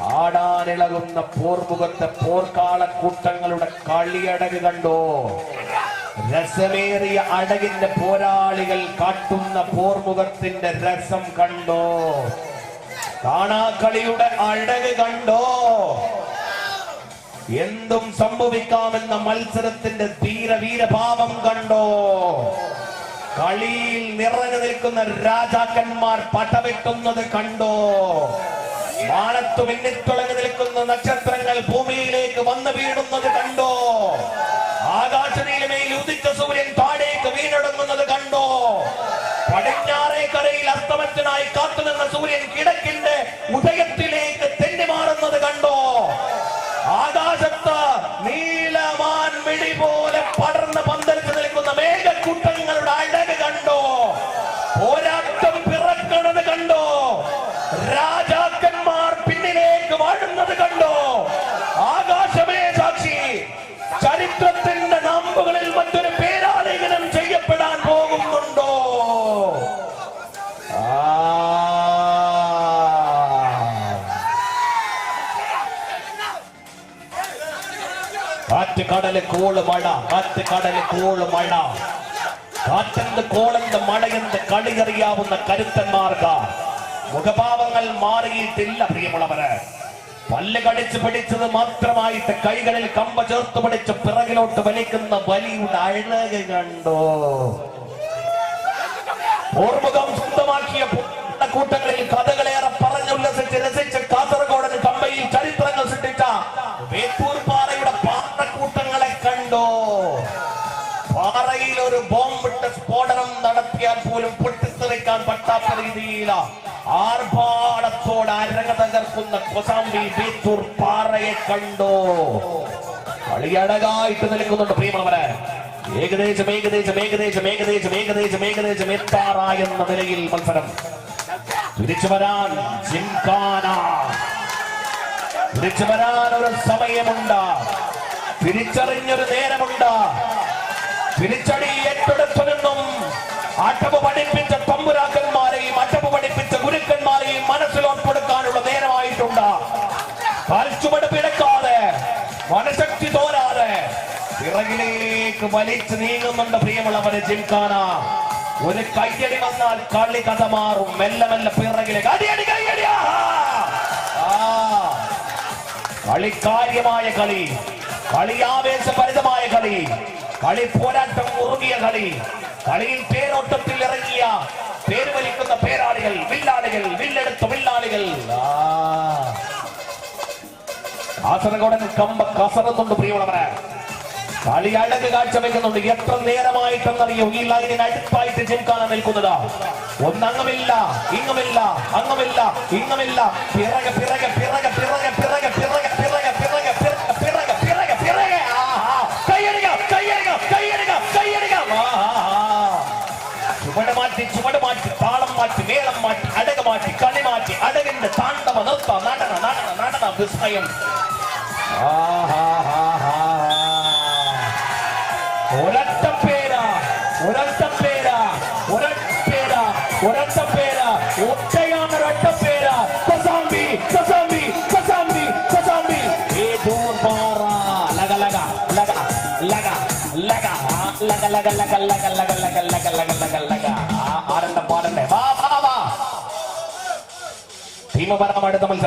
ആടാനിളകുന്ന പോർമുഖത്തെ പോർക്കാളക്കൂട്ടങ്ങളുടെ കളിയടക് കണ്ടോ? രസമേറിയ അടകിന്റെ പോരാളികൾ കാട്ടുന്ന പോർമുഖത്തിന്റെ രസം കണ്ടോ? കാണാക്കളിയുടെ അഴക് കണ്ടോ? എന്തും സംഭവിക്കാമെന്ന മത്സരത്തിന്റെ ധീരവീരഭാവം കണ്ടോ? കളിയിൽ നിറഞ്ഞു നിൽക്കുന്ന രാജാക്കന്മാർ പടവെട്ടുന്നത് കണ്ടോ? മാനത്തു മിന്നിത്തുളഞ്ഞു നിൽക്കുന്ന നക്ഷത്രങ്ങൾ ഭൂമിയിലേക്ക് വന്നു വീഴുന്നത് കണ്ടോ? ആകാശനീലമേൽ ഉദിച്ച സൂര്യൻ താഴേക്ക് വീണടങ്ങുന്നത് കണ്ടോ? പടിഞ്ഞാറേ കരയിൽ അസ്തമത്തിനായി കാത്തുനിന്ന സൂര്യൻ കിഴക്കിന്റെ കാറ്റ് കടൽ കോൾ മഴ കാറ്റ് കടൽ കോൾ മഴ. കാറ്റെന്ത് കോളെന്ത് മഴയെന്ത് കളിയറിയാവുന്ന കരുത്തന്മാർക്ക്. മുഖഭാവങ്ങൾ മാറിയിട്ടില്ല പ്രിയമുള്ളവര്. പല്ല് കടിച്ച് പിടിച്ചത് മാത്രമായിട്ട് കൈകളിൽ കമ്പ ചേർത്ത് പിടിച്ച് പിറകിലോട്ട് വലിക്കുന്ന വലിയുടെ അഴക് കണ്ടോ? ഓർമുഖം സ്വന്തമാക്കിയ കൂട്ടങ്ങളിൽ കഥകളേറെ പറഞ്ഞുല്ലസിച്ച് രസിച്ച് പാറയിൽ ഒരു ബോംബിട്ട സ്ഫോടനം നടത്തിയാൽ പോലും പൊട്ടിത്തെറിക്കാൻ പറ്റാത്ത രീതിയിൽ ആർഭാടത്തോട് അരങ്ങ തകർക്കുന്ന കൊസാമ്പി ബേത്തൂർ പാറയെ കണ്ടോ? കളിയടകായിട്ട് നിൽക്കുന്നുണ്ട് പ്രിയമുള്ളവരെ. ഏകദേശം ഏകദേശം ഏകദേശം ഏകദേശം ഏകദേശം ഏകദേശം എത്താറ എന്ന നിലയിൽ മത്സരം. തിരിച്ചു വരാൻ ജിംഖാന. തിരിച്ചു വരാൻ ഒരു സമയമുണ്ട്. തിരിച്ചറിഞ്ഞൊരു നേരമുണ്ട്. തിരിച്ചടി ഏറ്റെടുത്തു നിന്നും അടവ് പഠിപ്പിച്ച തമ്പുരാക്കന്മാരെയും അടവ് പഠിപ്പിച്ച ഗുരുക്കന്മാരെയും മനസ്സിലോട്ടെടുക്കാനുള്ള നേരമായിട്ടുണ്ട്. കാൽച്ചുമട് പിടക്കാതെ മനഃശക്തി തോരാതെ പിറകിലേക്ക് വലിച്ചു നീങ്ങുന്നുണ്ട് പ്രിയമുള്ളവരെ ജിംഖാന. ഒരു കയ്യടി വന്നാൽ കളി കഥ മാറും. മെല്ലെ മെല്ലെ പിറകിലേക്ക്. അടിയടി കയ്യടി കളി കാര്യമായ കളി കളി ആവേശഭരിതമായ കളി കളി പോരാട്ടം ഉറങ്ങിയ കളി. കളിയിൽ പേരോട്ടത്തിൽ ഇറങ്ങിയ പേര് വലിക്കുന്ന പേരാളികൾ വില്ലാളികൾ വില്ലെടുത്ത വില്ലാളികൾ. കാസർഗോഡൻ കമ്പ കസറുന്നുണ്ട് പ്രിയമുള്ളവരെ. കളി അഴക് കാഴ്ചവെക്കുന്നുണ്ട്. എത്ര നേരമായിട്ടെന്നറിയോ? ഈ ലൈനിന് അടുത്തായിട്ട് ജിംഖാന നിൽക്കുന്നത്. ഒന്നങ്ങമില്ല ഇങ്ങമില്ല അങ്ങമില്ല ഇങ്ങമില്ല. പിറകെ சுமட மாற்றி சுமட மாற்றி தாளம் மாற்றி மேலம் மாற்றி அடக மாற்றி களி மாற்றி அடகின்ற தாண்டவ நோக்கம். நடன நடன நடன விஸ்மயம். உரத்த பேரா உரத்த பேரா உரத்த பேரா உரத்த கல்ல கல்ல கல்ல கல்ல கல்ல கல்ல கல்ல கல்ல கல்ல ஆரண்ட பாடண்ட வா வா வா திமுக படம் அடுத்த மனுஷன்